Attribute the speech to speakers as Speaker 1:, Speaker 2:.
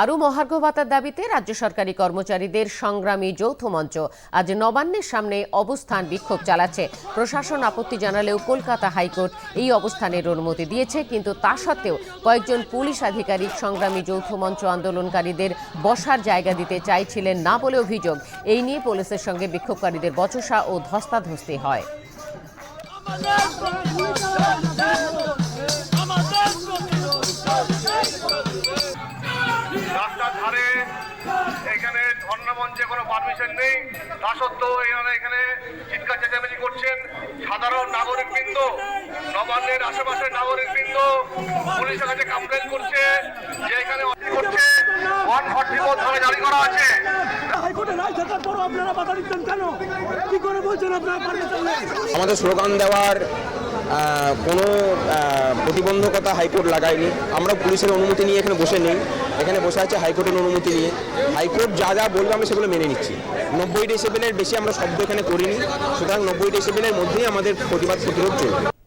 Speaker 1: আরও মহার্ঘ ভাতার দাবিতে রাজ্য সরকারি কর্মচারীদের সংগ্রামী যৌথ মঞ্চ আজ নবান্নের সামনে অবস্থান বিক্ষোভ চালাচ্ছে। প্রশাসন আপত্তি জানালেও কলকাতা হাইকোর্ট এই অবস্থানের অনুমতি দিয়েছে, কিন্তু তা সত্ত্বেও কয়েকজন পুলিশ আধিকারিক সংগ্রামী যৌথ মঞ্চ আন্দোলনকারীদের বসার জায়গা দিতে চাইছিলেন না বলে অভিযোগ। এই নিয়ে পুলিশের সঙ্গে বিক্ষোভকারীদের বচসা ও ধস্তাধস্তি হয়।
Speaker 2: এখানে ধর্ণামঞ্চে কোনো পারমিশন নেই তা সত্ত্বেও এনারা এখানে চিৎকার চেঁচামেচি করছেন। সাধারণ নাগরিক বৃন্দ নবান্নের আশেপাশের নাগরিক বৃন্দ পুলিশের কাছে কমপ্লেন করছে যে এখানে করছে। ওয়ান ফর্টি ফোর ধারা জারি করা আছে।
Speaker 3: হাইকোর্টে রায় থাকার পরও আপনারা কেন? কি করে বলছেন আপনারা?
Speaker 4: আমাদের স্লোগান দেওয়ার কোনো প্রতিবন্ধকতা হাইকোর্ট লাগায়নি। আমরা পুলিশের অনুমতি নিয়ে এখানে বসে নেই। এখানে বসে আছে হাইকোর্টের অনুমতি নিয়ে। হাইকোর্ট যা যা বলবে আমি সেগুলো মেনে নিচ্ছি। নব্বই ডেসিবেলের বেশি আমরা শব্দ এখানে করিনি। সুতরাং নব্বই ডেসিবেলের মধ্যেই আমাদের প্রতিবাদ প্রতিরোধ চলবে।